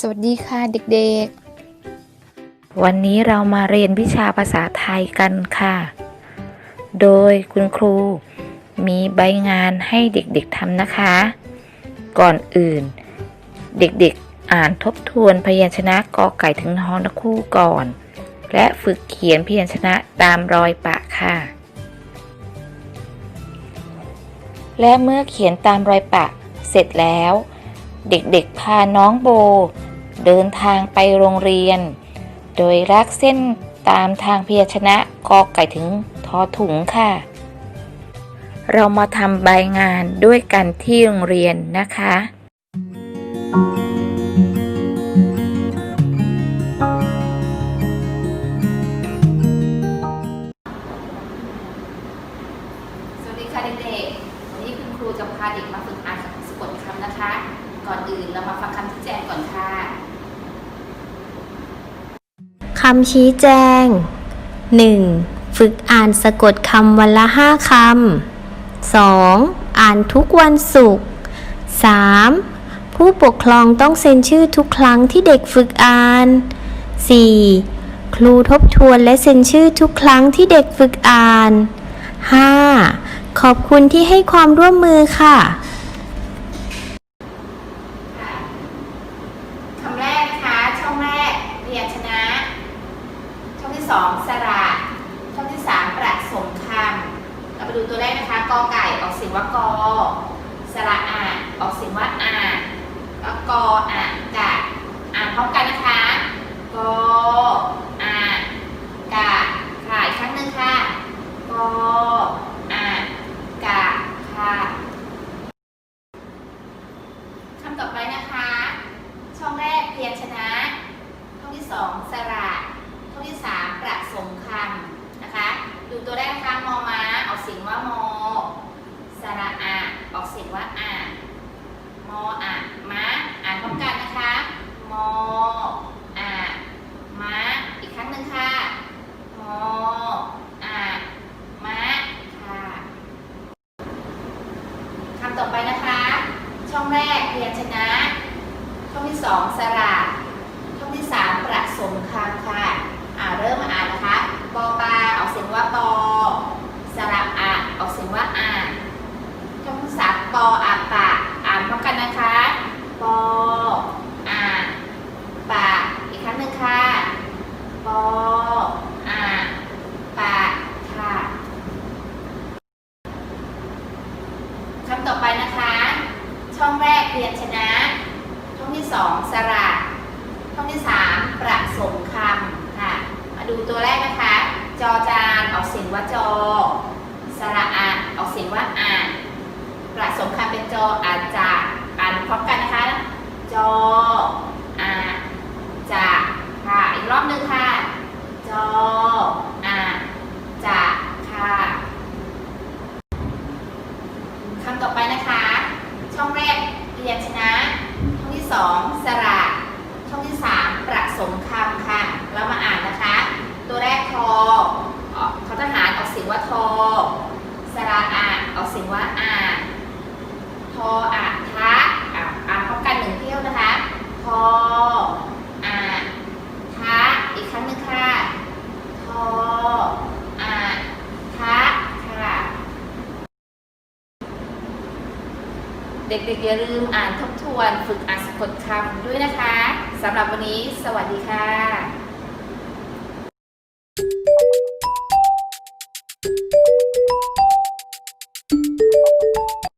สวัสดีค่ะเด็กๆ วันนี้เรามาเรียนวิชาภาษาไทยกันค่ะ โดยคุณครูมีใบงานให้เด็กๆทำนะคะ ก่อนอื่น เด็กๆอ่านทบทวนพยัญชนะกอไก่ถึงฮอนคู่ก่อน และฝึกเขียนพยัญชนะตามรอยปะค่ะ และเมื่อเขียนตามรอยปะเสร็จแล้ว เด็กๆพาน้องโบ เดินทางไปโรงเรียน โดยลากเส้นตามทางพยัญชนะกอไก่ถึงทอถุงค่ะ เรามาทำใบงานด้วยกันที่โรงเรียนนะคะสวัสดีค่ะเด็กๆวันนี้คุณครูจะพาเด็กมาฝึกอ่านสะกดคำนะคะ ก่อนอื่นเรามาฟังคำชี้แจงก่อนค่ะ คำชี้แจง 1. ฝึกอ่านสะกดคำวันละห้าคำ 2. อ่านทุกวันศุกร์ 3. ผู้ปกครองต้องเซ็นชื่อทุกครั้งที่เด็กฝึกอ่าน 4. ครูทบทวนและเซ็นชื่อทุกครั้งที่เด็กฝึกอ่าน 5. ขอบคุณที่ให้ความร่วมมือค่ะ คำแรกนะคะ ช่องแรกพยัญชนะ ช่อง ที่สองสระช่องที่สามประสมคำเราไปดูตัวแรกนะคะกอไก่ออกเสียงว่ากอสระอาออกเสียงว่าอาแล้วกออากะอ่านพร้อมกันนะคะกออากะค่ะอีกครั้งหนึ่งค่ะกออากะค่ะคำต่อไปนะคะ ช่องแรกเพียัญชนะ ช่องที่สองสระ ช่องที่สามประสมคำนะคะดูตัวแรกนะคะมอม้าออกเสียงว่ามอสระอาออกเสียงว่าอามออะม้าอ่านพร้อมกันนะคะมออะม้าอีกครั้งหนึ่งค่ะมออะม้าค่ะคำต่อไปนะคะ ช่องแรกพยัญชนะ ช่องที่สองสระช่องที่สามประสมคำค่ะ อ่าเริ่มมาอ่านนะคะปอปลาออกเสียงว่าปอ สระอะออกเสียงว่าอ่าน ช่องที่สามปออาปะอ่านพร้อมกันนะคะ ปออาปะอีกครั้งหนึ่งค่ะ ปออาปะค่ะคำต่อไปนะคะ ช่องแรกพยัญชนะ ช่องที่ สองสระช่องที่สามประสมคำค่ะ มาดูตัวแรกนะคะ จอจานออกเสียงว่าจอ สระอะออกเสียงว่าอ่านประสมคำเป็นจออาจจะอ่านพร้อมกันนะคะ จออาจะค่ะ อีกรอบหนึ่งค่ะ จออาจะค่ะคำต่อไปนะคะ ช่องแรกพยัญชนะ ช่องที่สองสระช่องที่สามประ สมคำค่ะ เรามาอ่านนะคะ ตัวแรกทอออกทอทหารออกเสียงว่าทอ สระอาออกเสียงว่าอาทออะทะอะอ่านพร้อมกันหนึ่งเที่ยวนะคะ ทออาทะอีกครั้งหนึ่งค่ะ ทออาทะค่ะ เด็กๆอย่าลืมอ่านทบทวนฝึกอ่านสะกดคำด้วยนะคะสำหรับวันนี้ สวัสดีค่ะ